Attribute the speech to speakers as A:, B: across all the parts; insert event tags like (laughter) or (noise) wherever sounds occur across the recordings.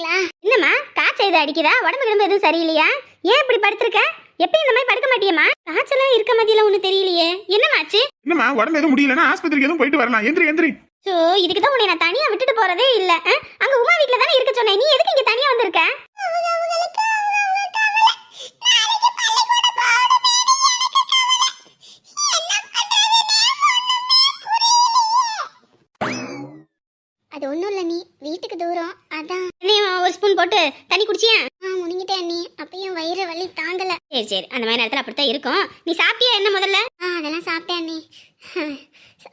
A: இருக்கீங்களா என்னம்மா காய்ச்சல் எதுவும் அடிக்குதா? உடம்பு கிடம்பு எதுவும் சரியில்லையா? ஏன் இப்படி படுத்திருக்க? எப்பயும் இந்த மாதிரி படுக்க மாட்டியம்மா? காய்ச்சலாம் இருக்க மதியில ஒண்ணு தெரியலையே. என்னமாச்சு
B: என்னம்மா உடம்பு எதுவும் முடியலன்னா ஆஸ்பத்திரிக்கு எதுவும் போயிட்டு வரலாம். எந்திரி எந்திரி.
A: சோ இதுக்கு தான் உன்னை நான் தனியா விட்டுட்டு போறதே இல்ல? அங்க உமா வீட்ல தானே இருக்க சொன்னேன். நீ எதுக்கு இங்க தனியா வந்திருக்க? சரி சரி அந்த மாதிரி நேரத்தில் அப்படித்தான் இருக்கும். நீ சாப்பிட்டியா என்ன முதல்ல? ஆ அதெல்லாம் சாப்பிட்டேன் நீ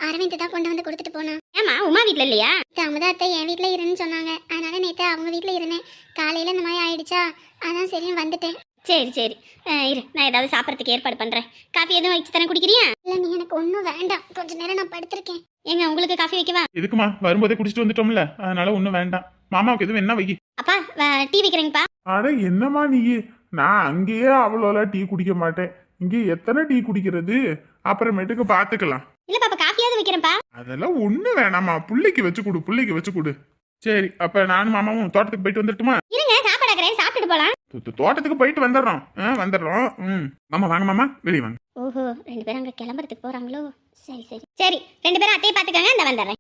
A: அரவிந்த் தான் கொண்டு வந்து கொடுத்துட்டு போனான். ஏமா உமா வீட்ல இல்லையா? அமுதா அத்தை என் வீட்ல இருன்னு சொன்னாங்க. அதனால நேத்து அவங்க வீட்ல இருந்தேன். காலையில இந்த மாதிரி ஆயிடுச்சா? அதான் சரின்னு வந்துட்டேன். சரி சரி. இரு நான் ஏதாவது சாப்பிட்றதுக்கு ஏற்பாடு பண்றேன். காஃபி எதுவும் வச்சு தானே குடிக்கிறியா? இல்ல நீ எனக்கு ஒன்றும் வேண்டாம். கொஞ்ச நேரம் நான் படுத்திருக்கேன். ஏங்க உங்களுக்கு காஃபி வைக்கவா?
B: எதுக்குமா? வரும்போதே குடிச்சிட்டு வந்துட்டோம்ல. அதனால ஒன்றும் வேண்டாம். மாமாவுக்கு எதுவும் என்ன வை
A: அப்பா டீ வைக்கிறேங்கப்பா.
C: அட என்னம்மா நீ நான் அங்கேயே அவ்வளோலாம் டீ குடிக்க மாட்டேன். இங்கே எத்தனை டீ குடிக்கிறது? அப்புறமேட்டுக்கு பார்த்துக்கலாம்
A: இல்ல பாப்பா காஃபியாவது வைக்கிறேன்ப்பா.
C: அதெல்லாம் ஒன்றும் வேணாம்மா. புள்ளைக்கு வச்சு கொடு புள்ளைக்கு வச்சு கொடு. சரி அப்ப நானும் மாமாவும் தோட்டத்துக்கு போயிட்டு வந்துட்டுமா
A: இருங்க சாப்பாடு ஆக்குறேன் சாப்பிட்டுட்டு போலாம்.
C: தோ- தோ- தோட்டத்துக்கு போயிட்டு வந்துடுறோம். ஆ வந்துடுறோம். ம். மாமா வாங்க மாமா வெளியே வாங்க.
A: ஓஹோ ரெண்டு பேரும் அங்க கிளம்புறதுக்கு போறாங்களோ? சரி சரி. சரி ரெண்டு பேரும் அத்தையை பாத்துக்கங்க இந்த வந்துடுறேன்.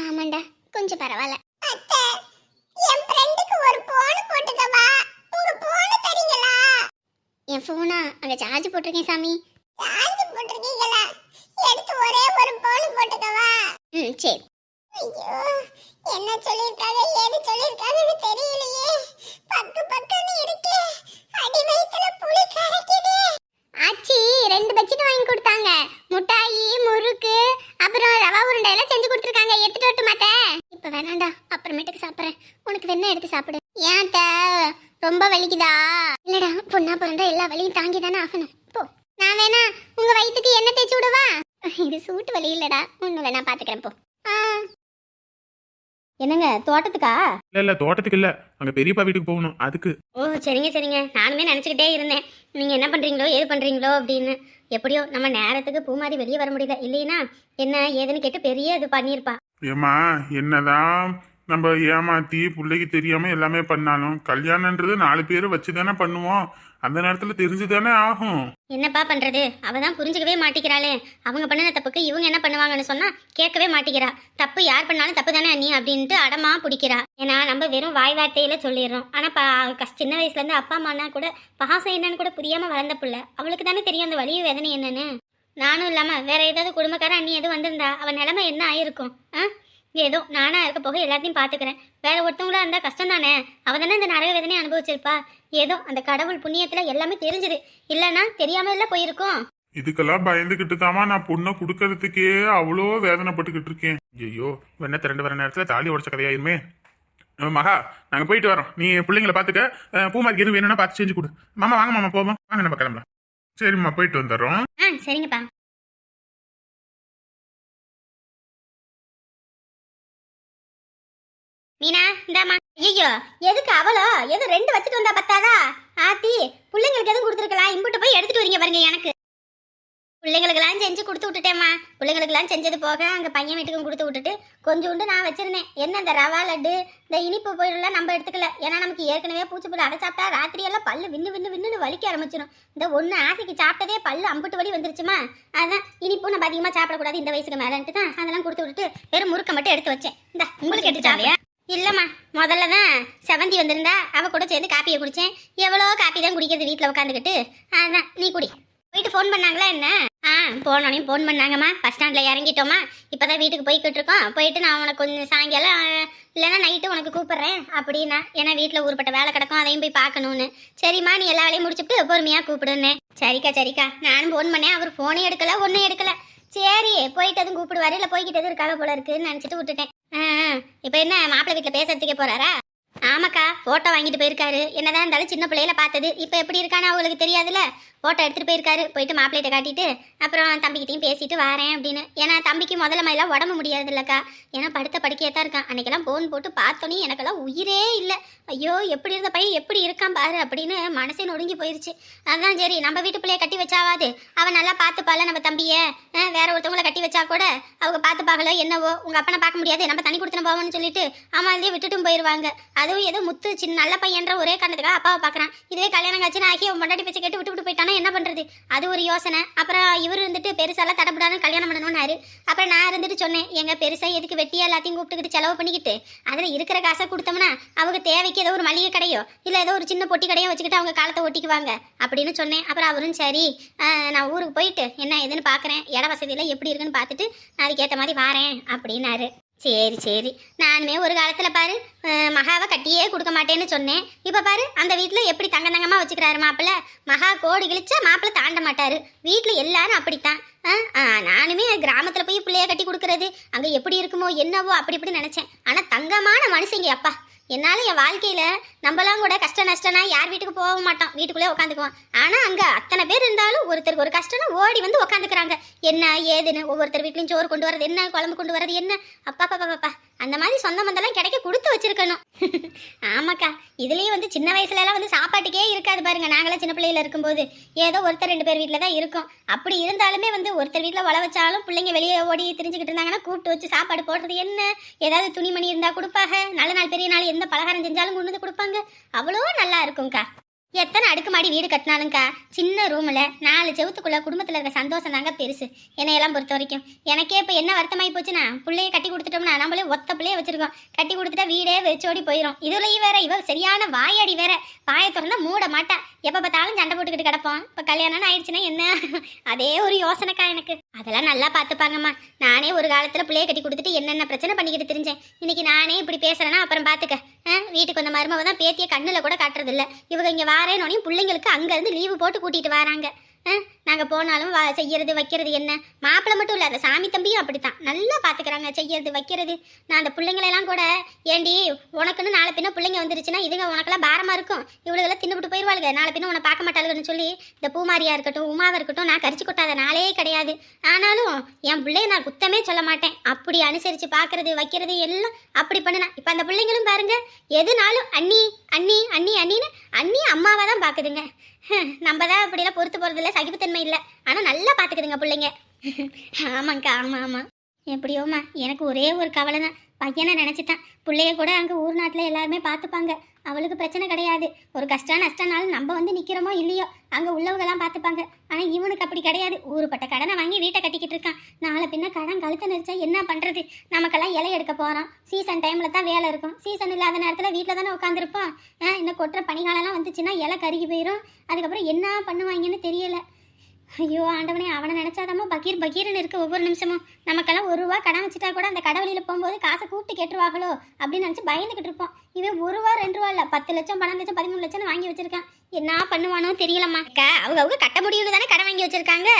A: ஆமாண்டா கொஞ்சம் பரவாயில்ல என் ஃப்ரெண்டுக்கு ஒரு போன் போட்டுக்கவா உங்க போன் தரீங்களா என் போனா அங்க சார்ஜ் போட்டிருக்கேன் சாமி. சார்ஜ் போட்டிருக்கீங்களா? எடுத்து ஒரே ஒரு போன் போட்டுக்கவா? ம் சரி. ஐயோ என்ன சொல்லிருக்காங்க ஏது சொல்லிருக்காங்கன்னு தெரியலையே. பக்கு பக்குன்னு இருக்கு. அடி வயித்துல புளி கரைக்குது. ஆச்சி ரெண்டு பக்கெட் வாங்கி கொடுத்தாங்க. முட்டாயி முறுக்கு அப்புறம் ரவா உருண்டை எல்லாம் செஞ்சு கொடுத்துருக்காங்க. எடுத்துட்டு வரட்டு மாத்த இப்ப வேணாண்டா அப்புறமேட்டுக்கு சாப்பிடுறேன். உனக்கு வேணா எடுத்து சாப்பிடு. ஏன்? ரொம்ப வலிக்குதா? இல்லடா பொண்ணா பிறந்தா எல்லா வலியும் தாங்கி தானே ஆகணும். போ. நான் வேணா உங்க வயித்துக்கு என்ன தேய்ச்சி விடவா? இது சூட்டு வலி இல்லடா. ஒண்ணு வேணா பாத்துக்கிறேன் போ. ஆ. என்னங்க தோட்டத்துக்கா?
C: இல்ல இல்ல தோட்டத்துக்கு இல்ல. அங்க பெரியப்பா வீட்டுக்கு போகணும் அதுக்கு.
A: ஓ சரிங்க சரிங்க. நானுமே நினச்சிக்கிட்டே இருந்தேன். நீங்கள் என்ன பண்ணுறீங்களோ ஏது பண்ணுறீங்களோ அப்படின்னு. எப்படியோ நம்ம நேரத்துக்கு பூமாரி வெளியே வர முடியல. இல்லைன்னா என்ன ஏதுன்னு கேட்டு பெரிய இது பண்ணியிருப்பா.
C: ஏமா என்னதான் நம்ம ஏமாத்தி பிள்ளைக்கு தெரியாம எல்லாமே பண்ணாலும் கல்யாணன்றது நாலு பேரை வச்சு தானே பண்ணுவோம். அந்த நேரத்துல தெரிஞ்சு தானே ஆகும்.
A: என்னப்பா பண்ணுறது அவள் தான் புரிஞ்சுக்கவே மாட்டேங்கிறாளே அவங்க பண்ணின தப்புக்கு இவங்க என்ன பண்ணுவாங்கன்னு சொன்னால் கேட்கவே மாட்டேங்கிறா தப்பு யார் பண்ணாலும் தப்பு தானே நீ அப்படின்ட்டு அடமா பிடிக்கிறா. ஏன்னா நம்ம வெறும் வாய் வார்த்தையில சொல்லிடுறோம். ஆனால் பா கஷ் சின்ன வயசுலேருந்து அப்பா அம்மானா கூட பாசம் என்னன்னு கூட புரியாமல் வளர்ந்த புள்ள. அவளுக்கு தானே தெரியும் அந்த வலியும் வேதனை என்னன்னு. நானும் இல்லாமல் வேற ஏதாவது குடும்பக்கார அண்ணி எதுவும் வந்திருந்தா அவன் நிலைமை என்ன ஆயிருக்கும்? ஆ? ஏதோ நானா இருக்க போக எல்லாத்தையும் பார்த்துக்கிறேன் வேற ஒருத்தவங்களா இருந்தா கஷ்டம் தானே அவ தானே இந்த நரக வேதனையை அனுபவிச்சிருப்பா. ஏதோ அந்த கடவுள் புண்ணியத்துல எல்லாமே தெரிஞ்சது. இல்லைன்னா தெரியாம இல்ல போயிருக்கும்.
C: இதுக்கெல்லாம் பயந்துகிட்டு தாமா நான் பொண்ணை கொடுக்கறதுக்கே அவ்வளோ வேதனைப்பட்டுக்கிட்டு இருக்கேன். ஐயோ வெண்ண திரண்டு வர நேரத்துல தாலி உடச்ச கதையாயிருமே மகா நாங்க போயிட்டு வரோம். நீ பிள்ளைங்களை பாத்துக்க. அஹ் பூமாரிக்கு எதுவும் வேணும்னா பார்த்து செஞ்சு கொடு. மாமா வாங்க மாமா போவோம். வாங்க நம்ம கிளம்பலாம். சரிம்மா போயிட்டு வந்துடுறோம்.
A: ஆ சரிங்கப்பா. மீனா இந்தாம்மா. ஐயோ எதுக்கு அவளோ? எது ரெண்டு வச்சுட்டு வந்தா பத்தாதா? ஆத்தி பிள்ளைங்களுக்கு எதுவும் கொடுத்துருக்கலாம். இம்புட்டு போய் எடுத்துட்டு வரீங்க பாருங்க எனக்கு. பிள்ளைங்களுக்கெல்லாம் செஞ்சு கொடுத்து விட்டுட்டேம்மா. பிள்ளைங்களுக்கெல்லாம் செஞ்சது போக அங்கே பையன் வீட்டுக்கும் கொடுத்து விட்டுட்டு கொஞ்சோண்டு நான் வச்சிருந்தேன். என்ன இந்த ரவா லட்டு இந்த இனிப்பு பொருள்லாம் நம்ம எடுத்துக்கல. ஏன்னா நமக்கு ஏற்கனவே பூச்சி புல் அடை சாப்பிட்டா ராத்திரியெல்லாம் பல்லு விண்ணு விண்ணு விண்ணுன்னு வலிக்க ஆரம்பிச்சிடும் இந்த ஒன்று ஆசைக்கு சாப்பிட்டதே பல்லு அம்புட்டு வலி வந்துருச்சுமா? அதான் இனிப்பும் நம்ம அதிகமாக சாப்பிடக்கூடாது இந்த வயசுக்கு மேலன்ட்டு தான் அதெல்லாம் கொடுத்து விட்டுட்டு வெறும் முறுக்க மட்டும் எடுத்து வச்சேன். இந்த உங்களுக்கு எடுத்து இல்லைம்மா முதல்ல தான் செவந்தி வந்திருந்தா அவ கூட சேர்ந்து காப்பியை குடித்தேன் எவ்வளோ காப்பி தான் குடிக்கிறது வீட்டில் உட்காந்துக்கிட்டு அதான் நீ குடி. போயிட்டு ஃபோன் பண்ணாங்களா என்ன? ஆ போனோடனே ஃபோன் பண்ணாங்கம்மா. பஸ் ஸ்டாண்டில் இறங்கிட்டோம்மா. இப்போ தான் வீட்டுக்கு போய்கிட்டு இருக்கோம். போயிட்டு நான் உனக்கு கொஞ்சம் சாயங்காலம் இல்லைன்னா நைட்டு உனக்கு கூப்பிட்றேன். அப்படின்னா ஏன்னா வீட்டில் ஊருப்பட்ட வேலை கிடக்கும் அதையும் போய் பார்க்கணுன்னு சரிம்மா நீ எல்லா வேலையும் முடிச்சுட்டு பொறுமையாக கூப்பிடுன்னு. சரிக்கா சரிக்கா. நானும் ஃபோன் பண்ணேன். அவர் ஃபோனே எடுக்கல ஒன்றும் எடுக்கல. சரி போயிட்டு எதுவும் கூப்பிடுவாரு இல்லை போய்கிட்டது இருக்காக போல இருக்குன்னு நினச்சிட்டு விட்டுட்டேன். இப்போ என்ன மாப்பிள்ளை வீட்டில் பேசுறதுக்கே போறாரா? ஆமாக்கா ஃபோட்டோ வாங்கிட்டு போயிருக்காரு. என்னதான் இருந்தாலும் சின்ன பிள்ளையில பார்த்தது. இப்போ எப்படி இருக்கான்னு அவங்களுக்கு தெரியாதுல்ல? ஃபோட்டோ எடுத்துட்டு போயிருக்காரு. போயிட்டு மாப்பிள்ளைகிட்ட காட்டிட்டு அப்புறம் தம்பிக்கிட்டையும் பேசிட்டு வரேன் அப்படின்னு. ஏன்னா தம்பிக்கு முதல்ல மாதிரிலாம் உடம்பு முடியாது இல்லக்கா ஏன்னா படுத்த படுக்கையே தான் இருக்கான். அன்னைக்கெல்லாம் போன் போட்டு பார்த்தோன்னே எனக்கெல்லாம் உயிரே இல்லை. ஐயோ எப்படி இருந்த பையன்? எப்படி இருக்கான் பாரு அப்படின்னு மனசே நொடுங்கி போயிருச்சு. அதுதான் சரி நம்ம வீட்டு பிள்ளைய கட்டி வச்சாவாது. அவன் நல்லா பார்த்துப்பால நம்ம தம்பியை? வேற ஒருத்தவங்கள கட்டி வச்சா கூட அவங்க பார்த்துப்பாங்களோ என்னவோ? உங்க அப்பனை பார்க்க முடியாது. நம்ம தனி கொடுத்துன போவோம்னு சொல்லிட்டு அம்மாலே விட்டுட்டும் போயிருவாங்க. அதுவும் ஏதோ முத்து சின்ன நல்ல பையன்ற ஒரே காரணத்துக்காக அப்பாவை பார்க்குறான். இதுவே கல்யாணம் காட்சின்னு ஆகி அவன் பொண்டாட்டி பேச்சை கேட்டு விட்டு விட்டு என்ன பண்ணுறது அது ஒரு யோசனை. அப்புறம் இவர் இருந்துட்டு பெருசாலாம் தடப்படாமல் கல்யாணம் பண்ணணும்னாரு. அப்புறம் நான் இருந்துட்டு சொன்னேன் எங்கள் பெருசாக எதுக்கு வெட்டியா எல்லாத்தையும் கூப்பிட்டுக்கிட்டு செலவு பண்ணிக்கிட்டு? அதில் இருக்கிற காசை கொடுத்தோம்னா அவங்க தேவைக்கு ஏதோ ஒரு மளிகை கடையோ இல்லை ஏதோ ஒரு சின்ன பொட்டி கடையோ வச்சுக்கிட்டு அவங்க காலத்தை ஒட்டிக்குவாங்க. அப்படின்னு சொன்னேன். அப்புறம் அவரும் சரி நான் ஊருக்கு போயிட்டு என்ன ஏதுன்னு பார்க்குறேன் இட வசதியெல்லாம் எப்படி இருக்குன்னு பார்த்துட்டு நான் அதுக்கேற்ற மாதிரி வாரேன். அப்படின்னாரு. சரி சரி. நானுமே ஒரு காலத்தில் பாரு மகாவை கட்டியே கொடுக்க மாட்டேன்னு சொன்னேன். இப்போ பாரு அந்த வீட்டில் எப்படி தங்க தங்கமாக வச்சுக்கிறாரு மாப்பிள்ள? மகா கோடி கிழிச்சா மாப்பிள்ள தாண்ட மாட்டார். வீட்டில் எல்லாரும் அப்படித்தான். நானுமே கிராமத்தில் போய் பிள்ளைய கட்டி கொடுக்கறது அங்கே எப்படி இருக்குமோ என்னவோ அப்படி இப்படி நினச்சேன். ஆனால் தங்கமான மனுஷங்க அப்பா. என்னால் என் வாழ்க்கையில் நம்மலாம் கூட கஷ்ட நஷ்டம்னா யார் வீட்டுக்கு போக மாட்டோம். வீட்டுக்குள்ளே உட்காந்துக்குவோம் ஆனால் அங்கே அத்தனை பேர் இருந்தாலும் ஒருத்தருக்கு ஒரு கஷ்டம்னா ஓடி வந்து உட்காந்துக்கிறாங்க என்ன ஏதுன்னு ஒவ்வொருத்தர் வீட்லேயும் சோறு கொண்டு வரது என்ன குழம்பு கொண்டு வரது என்ன? அப்பா பாப்பா பாப்பா அந்த மாதிரி சொந்த பந்தெல்லாம் கிடைக்க கொடுத்து வச்சிருக்கணும். (laughs) ஆமாக்கா இதுலேயும் வந்து சின்ன வயசுல எல்லாம் வந்து சாப்பாட்டுக்கே இருக்காது பாருங்க. நாங்களாம் சின்ன பிள்ளையில இருக்கும்போது ஏதோ ஒருத்தர் ரெண்டு பேர் வீட்டில் தான் இருக்கோம். அப்படி இருந்தாலுமே வந்து ஒருத்தர் வீட்டில் வள வச்சாலும் பிள்ளைங்க வெளியே ஓடி தெரிஞ்சுக்கிட்டு இருந்தாங்கன்னா கூப்பிட்டு வச்சு சாப்பாடு போடுறது என்ன? ஏதாவது துணிமணி இருந்தா கொடுப்பாங்க. நல்ல நாள் பெரிய நாள் எந்த பலகாரம் செஞ்சாலும் கொண்டு வந்து கொடுப்பாங்க. அவ்வளோ நல்லா இருக்கும்க்கா. எத்தனை அடுக்குமாடி வீடு கட்டினாலும்க்கா சின்ன ரூமில் நாலு செவத்துக்குள்ளே குடும்பத்தில் இருக்க சந்தோஷம் தாங்க பெருசு. என்னையெல்லாம் பொறுத்த வரைக்கும். எனக்கே இப்போ என்ன வருத்தமாகி போச்சுன்னா பிள்ளைய கட்டி கொடுத்துட்டோம்னா நம்மளே ஒத்த பிள்ளைய வச்சிருக்கோம். கட்டி கொடுத்துட்டா வீடே வெச்சோடி போயிடும் இதுலேயும் வேற இவ சரியான வாயாடி வேற. வாயை திறந்தா மூட மாட்டா. எப்போ பார்த்தாலும் சண்டை போட்டுக்கிட்டு கிடப்போம். இப்போ கல்யாணம்னு ஆயிடுச்சுன்னா என்ன? அதே ஒரு யோசனைக்கா எனக்கு. அதெல்லாம் நல்லா பார்த்துப்பாங்கம்மா. நானே ஒரு காலத்தில் பிள்ளைய கட்டி கொடுத்துட்டு என்னென்ன பிரச்சனை பண்ணிக்கிட்டு தெரிஞ்சேன். இன்றைக்கி நானே இப்படி பேசுகிறேன்னா அப்புறம் பார்த்துக்க ஆ, வீட்டுக்கு வந்த மருமவ தான் பேத்திய கண்ணில் கூட காட்டுறதில்ல. இவங்க இங்கே வா வாரேனோனையும் பிள்ளைங்களுக்கு அங்கேருந்து லீவு போட்டு கூட்டிட்டு வராங்க. நாங்கள் போனாலும் வா செய்யறது வைக்கிறது என்ன? மாப்பிள்ளை மட்டும் இல்லை அந்த சாமி தம்பியும் அப்படித்தான். நல்லா பார்த்துக்கிறாங்க செய்யறது வைக்கிறது. நான் அந்த பிள்ளைங்களெல்லாம் கூட ஏண்டி உனக்குன்னு நாலு பின்ன பிள்ளைங்க வந்துருச்சுன்னா இதுங்க உனக்கெல்லாம் பாரமாக இருக்கும். இவளுகெல்லாம் தின்னுபிட்டு போயிடுவாளுங்க நாளை பின்ன உன்னை பார்க்க மாட்டாளுங்கன்னு சொல்லி இந்த பூமாரியாக இருக்கட்டும் உமாவாக இருக்கட்டும் நான் கரிச்சு கொட்டாத நாளே கிடையாது. ஆனாலும் என் பிள்ளைய நான் குத்தமே சொல்ல மாட்டேன். அப்படி அனுசரித்து பார்க்குறது வைக்கிறது எல்லாம் அப்படி பண்ணுனா இப்போ அந்த பிள்ளைங்களும் பாருங்கள் எதுனாலும் அண்ணி அண்ணி அண்ணி அண்ணின்னு அண்ணி அம்மாவை தான் பார்க்குதுங்க நம்ம தான் அப்படிலாம் பொறுத்து போகிறதில்ல சகிப்புத்தன்மை இல்லை. ஆனால் நல்லா பார்த்துக்குதுங்க பிள்ளைங்க. ஆமாங்க்கா ஆமாம் ஆமாம் எப்படியோம்மா எனக்கு ஒரே ஒரு கவலை தான் பையனை நினச்சிட்டான். பிள்ளைய கூட அங்கே ஊர் நாட்டில் எல்லாருமே பார்த்துப்பாங்க. அவளுக்கு பிரச்சனை கிடையாது. ஒரு கஷ்டம் நஷ்டம்னாலும் நம்ம வந்து நிற்கிறோமோ இல்லையோ அங்கே உள்ளவங்கலாம் பார்த்துப்பாங்க. ஆனால் இவனுக்கு அப்படி கிடையாது. ஊருப்பட்ட கடனை வாங்கி வீட்டை கட்டிக்கிட்டு இருக்கான். நாளை பின்ன கடன் கழுத்தை நெரிச்சா என்ன பண்ணுறது நமக்கெல்லாம் இலை எடுக்க போகிறோம் சீசன் டைமில் தான் வேலை இருக்கும். சீசன் இல்லாத நேரத்தில் வீட்டில் தானே உட்காந்துருப்போம் இன்னும் கொட்டுற பனிகாலம்லாம் வந்துச்சுன்னா இலை கருகி போயிடும் அதுக்கப்புறம் என்ன பண்ணுவாங்கன்னு தெரியலை. ஐயோ ஆண்டவனே அவனை நினைச்சாதாமோ பகீர் பகீர்னு இருக்கு ஒவ்வொரு நிமிஷமும். நமக்கெல்லாம் ஒரு ரூபா கடன் வச்சுட்டா கூட அந்த கடவுளில போகும்போது காசை கூப்பிட்டு கேட்டுருவாங்களோ அப்படின்னு நினச்சி பயந்துகிட்டு இருப்போம். இவன் ஒரு ரூபா ரெண்டு ரூபா இல்லை பத்து லட்சம் பன்னெண்டு லட்சம் பதிமூணு லட்சம் வாங்கி வச்சிருக்கான். என்ன பண்ணுவானோ தெரியலம்மா. அக்கா அவங்க அவங்க கட்ட முடியும்னு தானே கடன் வாங்கி வச்சிருக்காங்க?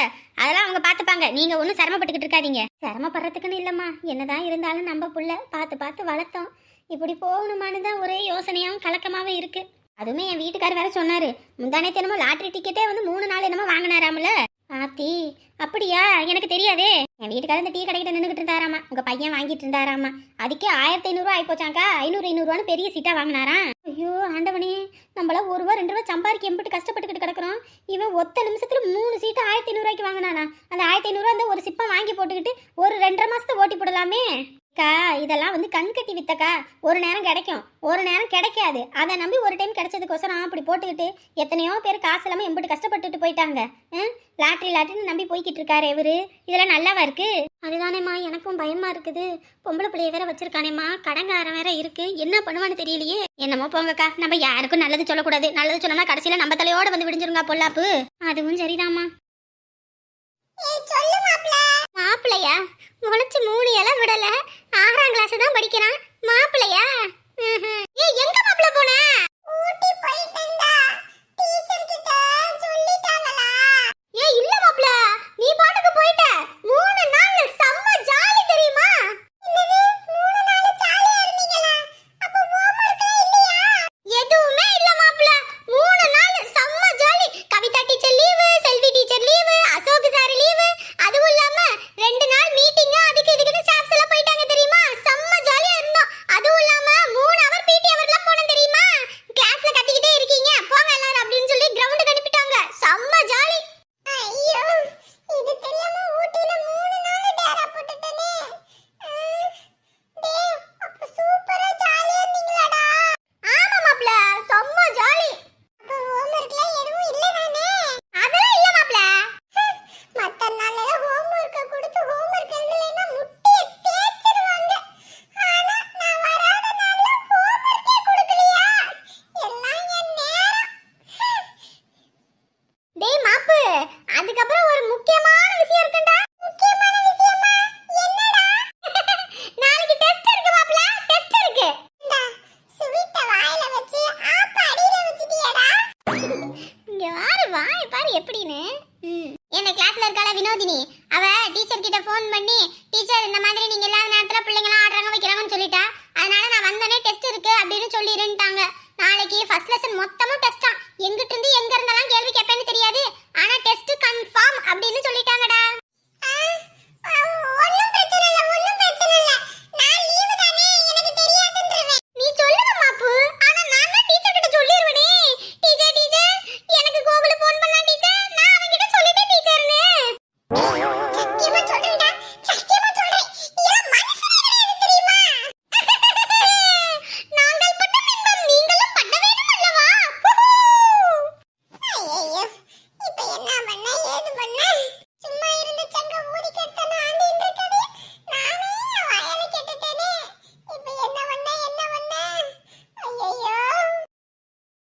A: அதெல்லாம் அவங்க பார்த்துப்பாங்க நீங்கள் ஒன்றும் சிரமப்பட்டுக்கிட்டு இருக்காதீங்க. சிரமப்படுறதுக்குன்னு இல்லைம்மா. என்னதான் இருந்தாலும் நம்ம புள்ள பார்த்து பார்த்து வளர்த்தோம். இப்படி போகணுமான்னு தான் ஒரே யோசனையாகவும் கலக்கமாகவும் இருக்குது அதுவுமே என் வீட்டுக்காரர் வேற சொன்னாரு. முந்தானே தினமும் லாட்ரி டிக்கெட்டே வந்து மூணு நாள் என்னமோ வாங்கினாராம்ல. ஆத்தி அப்படியா? எனக்கு தெரியாதே. என் வீட்டுக்காரர் இந்த டீ கடைக்கிட்ட நின்றுக்கிட்டு இருந்தாராமா. உங்க பையன் வாங்கிட்டு இருந்தாராமா. அதுக்கே ஆயிரத்தி ஐநூறுரூவா ஆயிப்போச்சாக்கா ஐநூறு ஐநூறுவான்னு பெரிய சீட்டா வாங்கினாராம். ஐயோ ஆண்டவனே. நம்மள ஒரு ரூபா ரெண்டு ரூபா சம்பாதிக்க எம்பிட்டு கஷ்டப்பட்டுக்கிட்டு கிடக்குறோம். இவன் ஒத்த நிமிஷத்துல மூணு சீட்டு ஆயிரத்தி ஐநூறுரூவாய்க்கு வாங்கினானா. அந்த ஆயிரத்தி ஐநூறுரூவா அந்த ஒரு சிப்பம் வாங்கி போட்டுக்கிட்டு ஒரு ரெண்டரை மாசத்தை ஓட்டி போடலாமே. அக்கா இதெல்லாம் வந்து கண் கட்டி வித்தக்கா. ஒரு நேரம் கிடைக்கும். ஒரு நேரம் கிடைக்காது. அதை நம்பி ஒரு டைம் கிடைச்சதுக்கோசரம் அப்படி போட்டுக்கிட்டு எத்தனையோ பேர் காசு இல்லாமல் எம்பிட்டு கஷ்டப்பட்டுட்டு போயிட்டாங்க. லாட்ரி லாட்ரின்னு நம்பி போய்கிட்டு இருக்காரு இவரு. இதெல்லாம் நல்லாவா இருக்கு? அதுதானேம்மா எனக்கும் பயமா இருக்குது. பொம்பளை பிள்ளைய வேற வச்சிருக்கானேம்மா. கடங்காரன் வேற இருக்கு. என்ன பண்ணுவான்னு தெரியலையே. என்னமோ போங்கக்கா. நம்ம யாருக்கும் நல்லது சொல்லக்கூடாது. நல்லது சொன்னோம்னா கடைசியில நம்ம தலையோட வந்து விடிஞ்சிருங்க பொல்லாப்பு. அதுவும் சரிதாம்மா. மாப்பிள்ளையா முளைச்சு மூணு இலை விடல. ஆறாம் கிளாஸ் தான் படிக்கிறான். மாப்பிள்ளையா ஏய் எங்க மாப்பிள்ள போன? ஊட்டி போயிட்டேன்டா. டீச்சர் கிட்ட சொல்லிட்டாங்களா? ஏய்